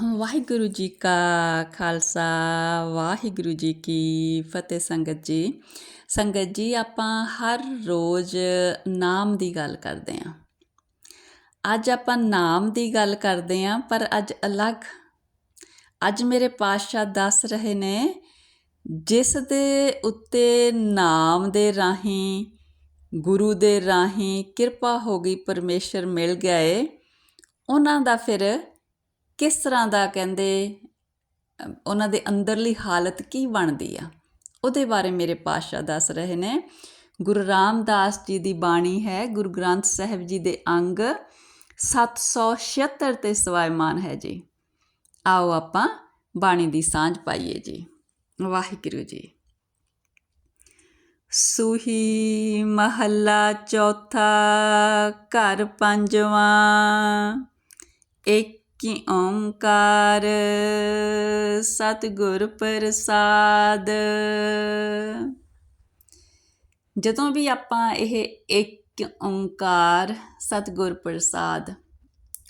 ਵਾਹਿਗੁਰੂ ਜੀ ਕਾ ਖਾਲਸਾ ਵਾਹਿਗੁਰੂ ਜੀ ਕੀ ਫਤਿਹ ਸੰਗਤ ਜੀ ਸੰਗਤ ਜੀ ਆਪਾਂ ਹਰ ਰੋਜ਼ ਨਾਮ ਦੀ ਗੱਲ ਕਰਦੇ ਆਂ ਅੱਜ ਆਪਾਂ ਨਾਮ ਦੀ ਗੱਲ ਕਰਦੇ ਆਂ ਪਰ ਅੱਜ ਅਲੱਗ ਅੱਜ ਮੇਰੇ ਪਾਤਸ਼ਾਹ ਦੱਸ ਰਹੇ ਨੇ ਜਿਸ ਦੇ ਉੱਤੇ ਨਾਮ ਦੇ ਰਾਹੀਂ ਗੁਰੂ ਦੇ ਰਾਹੀਂ ਕਿਰਪਾ ਹੋ ਗਈ ਪਰਮੇਸ਼ਰ ਮਿਲ ਗਿਆ ਏ ਉਹਨਾਂ ਦਾ ਫਿਰ ਕਿਸ ਤਰ੍ਹਾਂ ਦਾ ਕਹਿੰਦੇ, ਉਹਨਾਂ ਦੇ ਅੰਦਰਲੀ ਹਾਲਤ ਕੀ ਬਣਦੀ ਆ? ਉਹਦੇ ਬਾਰੇ ਮੇਰੇ ਪਾਤਸ਼ਾਹ ਦੱਸ ਰਹੇ ਨੇ। ਗੁਰੂ ਰਾਮਦਾਸ ਜੀ ਦੀ ਬਾਣੀ ਹੈ, ਗੁਰੂ ਗ੍ਰੰਥ ਸਾਹਿਬ ਜੀ ਦੇ ਅੰਗ 776 ਤੇ ਸਵਾਇਮਾਨ ਹੈ ਜੀ। ਆਓ ਆਪਾਂ ਬਾਣੀ ਦੀ ਸਾਂਝ ਪਾਈਏ ਜੀ। ਵਾਹਿਗੁਰੂ ਜੀ। ਸੂਹੀ ਮਹੱਲਾ ਚੌਥਾ ਘਰ ਪੰਜਵਾਂ, ਇੱਕ ਕਿ ਓੰਕਾਰ, ਸਤਿਗੁਰ ਪ੍ਰਸਾਦ। ਜਦੋਂ ਵੀ ਆਪਾਂ ਇਹ ਇੱਕ ਓੰਕਾਰ, ਸਤਿਗੁਰ ਪ੍ਰਸਾਦ,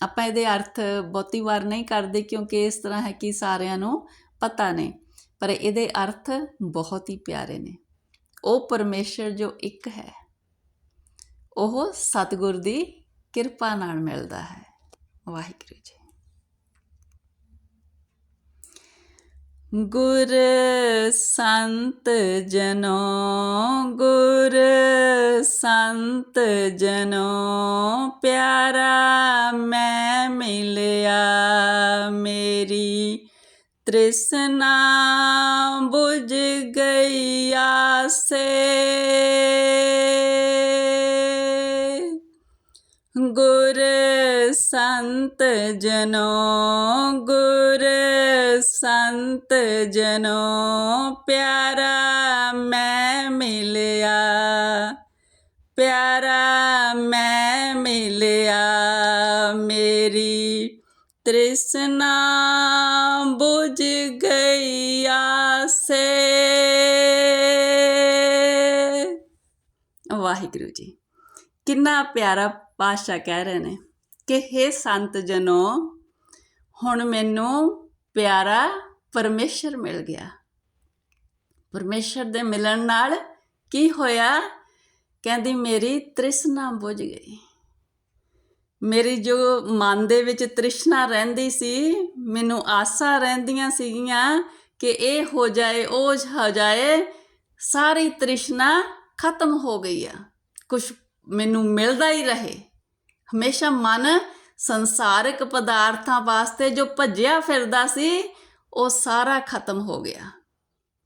ਆਪਾਂ ਇਹਦੇ ਅਰਥ ਬਹੁਤੀ ਵਾਰ ਨਹੀਂ ਕਰਦੇ ਕਿਉਂਕਿ ਇਸ ਤਰ੍ਹਾਂ ਹੈ ਕਿ ਸਾਰਿਆਂ ਨੂੰ ਪਤਾ ਨਹੀਂ ਪਰ ਇਹਦੇ ਅਰਥ ਬਹੁਤ ਹੀ ਪਿਆਰੇ ਨੇ। ਉਹ ਪਰਮੇਸ਼ਰ ਜੋ ਇੱਕ ਹੈ, ਉਹ ਸਤਿਗੁਰ ਦੀ ਕਿਰਪਾ ਨਾਲ ਮਿਲਦਾ ਹੈ। ਵਾਹਿਗੁਰੂ ਜੀ। ਗੁਰ ਸੰਤ ਜਨੋ, ਗੁਰ ਸੰਤ ਜਨੋ, ਪਿਆਰਾ ਮੈਂ ਮਿਲਿਆ ਮੇਰੀ। ਤ੍ਰਿਸ਼ਨਾ ਬੁਝ ਗਈ ਆਸੇ। ਗੁਰ ਸੰਤ ਜਨੋ, ਗੁਰ ਸੰਤ ਜਨੋ ਪਿਆਰਾ ਮੈਂ ਮਿਲਿਆ। ਪਿਆਰਾ ਮੈਂ ਮਿਲਿਆ ਮੇਰੀ ਤ੍ਰਿਸ਼ਨਾ ਬੁਝ ਗਈ ਆਸੇ। ਵਾਹਿਗੁਰੂ ਜੀ, ਕਿੰਨਾ ਪਿਆਰਾ ਪਾਸ਼ਾ ਕਹਿ ਰਹੇ ਨੇ ਕਿ हे ਸੰਤ ਜਨੋ, ਹੁਣ ਮੈਨੂੰ ਪਿਆਰਾ ਪਰਮੇਸ਼ਰ ਮਿਲ ਗਿਆ। ਪਰਮੇਸ਼ਰ ਦੇ ਮਿਲਣ ਨਾਲ ਕੀ ਹੋਇਆ? ਕਹਿੰਦੀ, ਮੇਰੀ ਤ੍ਰਿਸ਼ਨਾ ਬੁਝ ਗਈ। ਮੇਰੀ ਜੋ ਮਨ ਦੇ ਵਿੱਚ ਤ੍ਰਿਸ਼ਨਾ ਰਹਿੰਦੀ ਸੀ, ਮੈਨੂੰ ਆਸਾਂ ਰਹਿੰਦੀਆਂ ਸੀਗੀਆਂ ਕਿ ਇਹ ਹੋ ਜਾਏ, ਉਹ ਹੋ ਜਾਏ, ਸਾਰੀ ਤ੍ਰਿਸ਼ਨਾ ਖਤਮ ਹੋ ਗਈ ਆ। ਕੁਝ ਮੈਨੂੰ ਮਿਲਦਾ ਹੀ ਰਹੇ। ਹਮੇਸ਼ਾ ਮਨ ਸੰਸਾਰਿਕ ਪਦਾਰਥਾਂ ਵਾਸਤੇ ਜੋ ਭੱਜਿਆ ਫਿਰਦਾ ਸੀ, ਉਹ ਸਾਰਾ ਖਤਮ ਹੋ ਗਿਆ।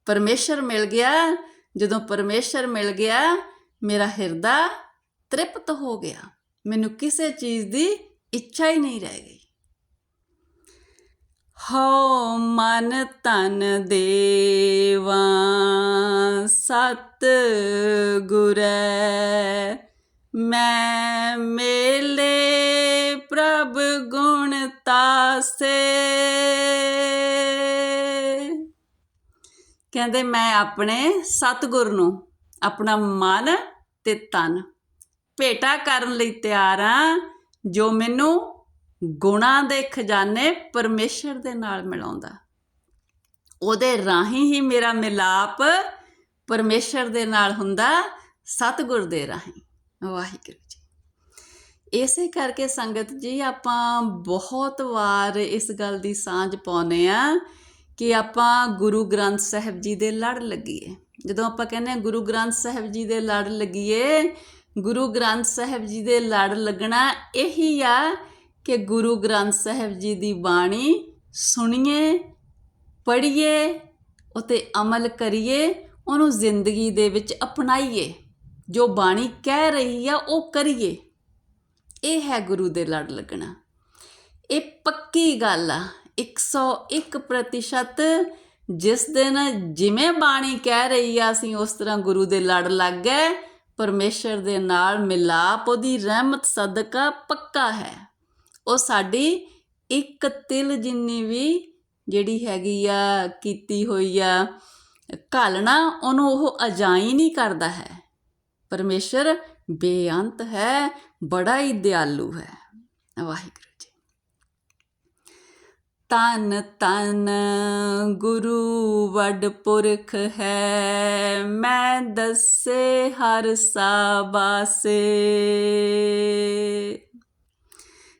ਪਰਮੇਸ਼ਰ ਮਿਲ ਗਿਆ। ਜਦੋਂ ਪਰਮੇਸ਼ਰ ਮਿਲ ਗਿਆ, ਮੇਰਾ ਹਿਰਦਾ ਤ੍ਰਿਪਤ ਹੋ ਗਿਆ। ਮੈਨੂੰ ਕਿਸੇ ਚੀਜ਼ ਦੀ ਇੱਛਾ ਹੀ ਨਹੀਂ ਰਹਿ ਗਈ। ਹੋ ਮਨ ਤਨ ਦੇਵਾ ਸਤ ਗੁਰੈ ਮੈਂ ਮੇਲੇ ਪ੍ਰਭ ਗੁਣ ਤਾਸੇ। ਕਹਿੰਦੇ ਮੈਂ ਆਪਣੇ ਸਤਿਗੁਰ ਨੂੰ ਆਪਣਾ ਮਨ ਤੇ ਤਨ ਭੇਟਾ ਕਰਨ ਲਈ ਤਿਆਰ ਆ, ਜੋ ਮੈਨੂੰ ਗੁਣਾ ਦੇ ਖਜ਼ਾਨੇ ਪਰਮੇਸ਼ਰ ਦੇ ਨਾਲ ਮਿਲਾਉਂਦਾ। ਉਹਦੇ ਰਾਹੀਂ ਹੀ ਮੇਰਾ ਮਿਲਾਪ ਪਰਮੇਸ਼ਰ ਦੇ ਨਾਲ ਹੁੰਦਾ, ਸਤਿਗੁਰ ਦੇ ਰਾਹੀਂ। ਵਾਹਿਗੁਰੂ ਜੀ। ਇਸੇ ਕਰਕੇ ਸੰਗਤ ਜੀ, ਆਪਾਂ ਬਹੁਤ ਵਾਰ ਇਸ ਗੱਲ ਦੀ ਸਾਂਝ ਪਾਉਨੇ ਆ ਕਿ ਆਪਾਂ ਗੁਰੂ ਗ੍ਰੰਥ ਸਾਹਿਬ ਜੀ ਦੇ ਲੜ ਲੱਗੀਏ। ਜਦੋਂ ਆਪਾਂ ਕਹਿੰਦੇ ਆ ਗੁਰੂ ਗ੍ਰੰਥ ਸਾਹਿਬ ਜੀ ਦੇ ਲੜ ਲੱਗੀਏ, ਗੁਰੂ ਗ੍ਰੰਥ ਸਾਹਿਬ ਜੀ ਦੇ ਲੜ ਲੱਗਣਾ ਇਹੀ ਆ ਕਿ ਗੁਰੂ ਗ੍ਰੰਥ ਸਾਹਿਬ ਜੀ ਦੀ ਬਾਣੀ ਸੁਣੀਏ, ਪੜ੍ਹੀਏ, ਉਤੇ ਅਮਲ ਕਰੀਏ, ਉਹਨੂੰ ਜ਼ਿੰਦਗੀ ਦੇ ਵਿੱਚ ਅਪਣਾਈਏ। ਜੋ ਬਾਣੀ ਕਹਿ ਰਹੀ ਆ, ਉਹ ਕਰੀਏ। ਇਹ ਹੈ ਗੁਰੂ ਦੇ ਲੜ ਲੱਗਣਾ। ਇਹ ਪੱਕੀ ਗੱਲ ਆ। 101% ਜਿਸ ਦਿਨ ਜਿਵੇਂ ਬਾਣੀ ਕਹਿ ਰਹੀ ਆ, ਅਸੀਂ ਉਸ ਤਰ੍ਹਾਂ ਗੁਰੂ ਦੇ ਲੜ ਲੱਗ ਗਏ। ਪਰਮੇਸ਼ਰ ਦੇ ਨਾਲ ਮਿਲਾਪ, ਉਹਦੀ ਰਹਿਮਤ, ਸਦਕਾ ਪੱਕਾ ਹੈ। ਉਹ ਸਾਡੀ ਇੱਕ ਤਿਲ ਜਿੰਨੀ ਵੀ ਜਿਹੜੀ ਹੈਗੀ ਆ, ਕੀਤੀ ਹੋਈ ਆ ਘਾਲਣਾ, ਉਹਨੂੰ ਉਹ ਅਜਾਈ ਨਹੀਂ ਕਰਦਾ ਹੈ। ਪਰਮੇਸ਼ਰ ਬੇਅੰਤ ਹੈ, ਬੜਾ ਹੀ ਦਿਆਲੂ ਹੈ। ਵਾਹਿਗੁਰੂ ਜੀ। ਤਨ ਤਨ ਗੁਰੂ ਵੱਡ ਪੁਰਖ ਹੈ, ਮੈਂ ਦੱਸੇ ਹਰ ਸਾਬਾਸੇ।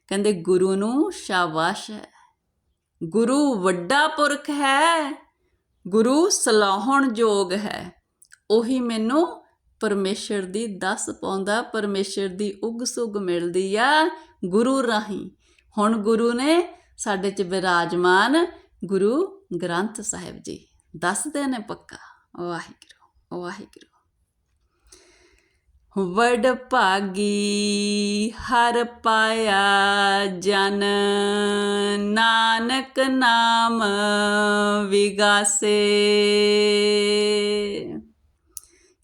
ਕਹਿੰਦੇ ਗੁਰੂ ਨੂੰ ਸ਼ਾਬਾਸ਼ ਹੈ। ਗੁਰੂ ਵੱਡਾ ਪੁਰਖ ਹੈ, ਗੁਰੂ ਸਲਾਹਣ ਯੋਗ ਹੈ। ਉਹੀ ਮੈਨੂੰ ਪਰਮੇਸ਼ਰ ਦੀ ਦੱਸ ਪਾਉਂਦਾ, ਪਰਮੇਸ਼ਰ ਦੀ ਉਗ ਸੁਗ ਮਿਲਦੀ ਆ ਗੁਰੂ ਰਾਹੀਂ। ਹੁਣ ਗੁਰੂ ਨੇ ਸਾਡੇ ਚ ਵਿਰਾਜਮਾਨ ਗੁਰੂ ਗ੍ਰੰਥ ਸਾਹਿਬ ਜੀ। ਦੱਸਦੇ ਨੇ ਪੱਕਾ। ਵਾਹਿਗੁਰੂ ਵਾਹਿਗੁਰੂ। ਵਡ ਭਾਗੀ ਹਰ ਪਾਇਆ ਜਨ, ਨਾਨਕ ਨਾਮ ਵਿਗਾਸੇ।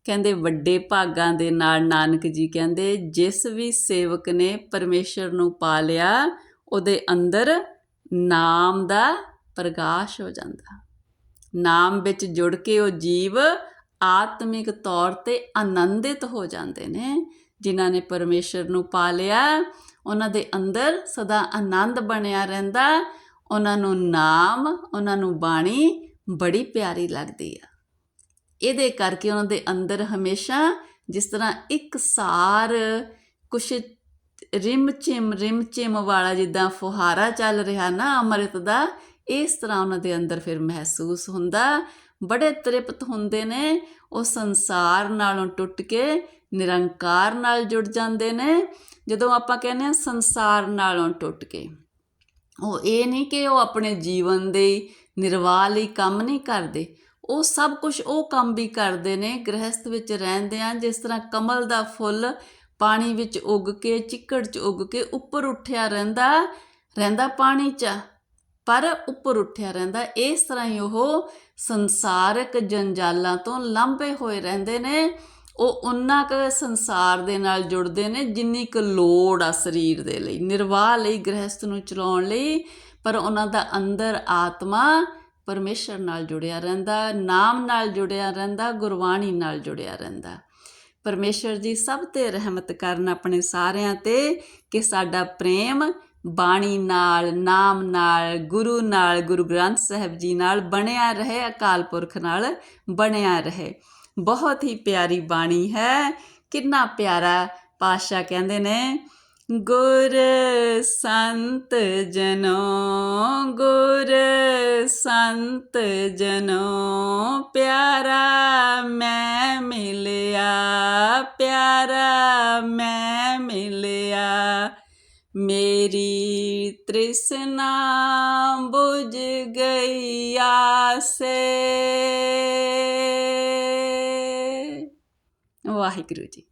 ਕਹਿੰਦੇ ਵੱਡੇ ਭਾਗਾਂ ਦੇ ਨਾਲ ਨਾਨਕ ਜੀ ਕਹਿੰਦੇ, ਜਿਸ ਵੀ ਸੇਵਕ ਨੇ ਪਰਮੇਸ਼ਰ ਨੂੰ ਪਾ ਲਿਆ, ਉਹਦੇ ਅੰਦਰ ਨਾਮ ਦਾ ਪ੍ਰਕਾਸ਼ ਹੋ ਜਾਂਦਾ। ਨਾਮ ਵਿੱਚ ਜੁੜ ਕੇ ਉਹ ਜੀਵ ਆਤਮਿਕ ਤੌਰ ਤੇ ਆਨੰਦਿਤ ਹੋ ਜਾਂਦੇ ਨੇ। ਜਿਨ੍ਹਾਂ ਨੇ ਪਰਮੇਸ਼ਰ ਨੂੰ ਪਾ ਲਿਆ, ਉਹਨਾਂ ਦੇ ਅੰਦਰ ਸਦਾ ਆਨੰਦ ਬਣਿਆ ਰਹਿੰਦਾ। ਉਹਨਾਂ ਨੂੰ ਨਾਮ, ਉਹਨਾਂ ਨੂੰ ਬਾਣੀ ਬੜੀ ਪਿਆਰੀ ਲੱਗਦੀ ਆ। ਇਹਦੇ ਕਰਕੇ ਉਹਨਾਂ ਦੇ ਅੰਦਰ ਹਮੇਸ਼ਾ ਜਿਸ ਤਰ੍ਹਾਂ ਇੱਕ ਸਾਰ, ਕੁਛ ਰਿਮ ਚਿਮ ਰਿਮ ਚਿਮ ਵਾਲਾ ਜਿੱਦਾਂ ਫੁਹਾਰਾ ਚੱਲ ਰਿਹਾ ਨਾ ਅੰਮ੍ਰਿਤ ਦਾ, ਇਸ ਤਰ੍ਹਾਂ ਉਹਨਾਂ ਦੇ ਅੰਦਰ ਫਿਰ ਮਹਿਸੂਸ ਹੁੰਦਾ। ਬੜੇ ਤ੍ਰਿਪਤ ਹੁੰਦੇ ਨੇ, ਉਹ ਸੰਸਾਰ ਨਾਲੋਂ ਟੁੱਟ ਕੇ ਨਿਰੰਕਾਰ ਨਾਲ ਜੁੜ ਜਾਂਦੇ ਨੇ, ਜਦੋਂ ਆਪਾਂ ਕਹਿੰਦੇ ਆ ਸੰਸਾਰ ਨਾਲੋਂ ਟੁੱਟ ਕੇ। ਉਹ ਇਹ ਨਹੀਂ ਕਿ ਉਹ ਆਪਣੇ ਜੀਵਨ ਦੇ ਨਿਰਵਾਹ ਲਈ ਕੰਮ ਨਹੀਂ ਕਰਦੇ। ਉਹ ਸਭ ਕੁਝ ਉਹ ਕੰਮ ਵੀ ਕਰਦੇ ਨੇ, ਗ੍ਰਹਿਸਥ ਵਿੱਚ ਰਹਿੰਦੇ ਆ, ਜਿਸ ਤਰ੍ਹਾਂ ਕਮਲ ਦਾ ਫੁੱਲ ਪਾਣੀ ਵਿੱਚ ਉੱਗ ਕੇ, ਚਿੱਕੜ 'ਚ ਉੱਗ ਕੇ ਉੱਪਰ ਉੱਠਿਆ ਰਹਿੰਦਾ ਰਹਿੰਦਾ ਪਾਣੀ 'ਚ, ਪਰ ਉੱਪਰ ਉੱਠਿਆ ਰਹਿੰਦਾ। ਇਸ ਤਰ੍ਹਾਂ ਹੀ ਉਹ ਸੰਸਾਰਕ ਜੰਜਾਲਾਂ ਤੋਂ ਲੰਬੇ ਹੋਏ ਰਹਿੰਦੇ ਨੇ। ਉਹ ਉਹਨਾਂ ਕ ਸੰਸਾਰ ਦੇ ਨਾਲ ਜੁੜਦੇ ਨੇ, ਜਿੰਨੀ ਕੁ ਲੋੜ ਆ ਸਰੀਰ ਦੇ ਲਈ। ਨਿਰਵਾਹ ਲਈ, ਗ੍ਰਹਿਸਥ ਨੂੰ ਚਲਾਉਣ ਲਈ, ਪਰ ਉਹਨਾਂ ਦਾ ਅੰਦਰ ਆਤਮਾ ਪਰਮੇਸ਼ਰ ਨਾਲ ਜੁੜਿਆ ਰਹਿੰਦਾ, ਨਾਮ ਨਾਲ ਜੁੜਿਆ ਰਹਿੰਦਾ, ਗੁਰਬਾਣੀ ਨਾਲ ਜੁੜਿਆ ਰਹਿੰਦਾ। ਪਰਮੇਸ਼ਰ ਜੀ ਸਭ ਤੇ ਰਹਿਮਤ ਕਰਨ ਆਪਣੇ ਸਾਰਿਆਂ ਤੇ ਕਿ ਸਾਡਾ ਪ੍ਰੇਮ ਬਾਣੀ ਨਾਲ, ਨਾਮ ਨਾਲ, ਗੁਰੂ ਨਾਲ, ਗੁਰੂ ਗ੍ਰੰਥ ਸਾਹਿਬ ਜੀ ਨਾਲ ਬਣਿਆ ਰਹੇ, ਅਕਾਲ ਪੁਰਖ ਨਾਲ ਬਣਿਆ ਰਹੇ। ਬਹੁਤ ਹੀ ਪਿਆਰੀ ਬਾਣੀ ਹੈ। ਕਿੰਨਾ ਪਿਆਰਾ ਪਾਸ਼ਾ ਕਹਿੰਦੇ ਨੇ ਗੁਰ ਸੰਤ ਜਨੋ, ਗੁਰ ਸੰਤ ਜਨੋ, ਪਿਆਰਾ ਮੈਂ ਮਿਲਿਆ, ਪਿਆਰਾ ਮੈਂ ਮਿਲਿਆ। ਮੇਰੀ ਤ੍ਰਿਸ਼ਨਾ ਬੁਝ ਗਈ ਆਸੇ। ਵਾਹਿਗੁਰੂ ਜੀ।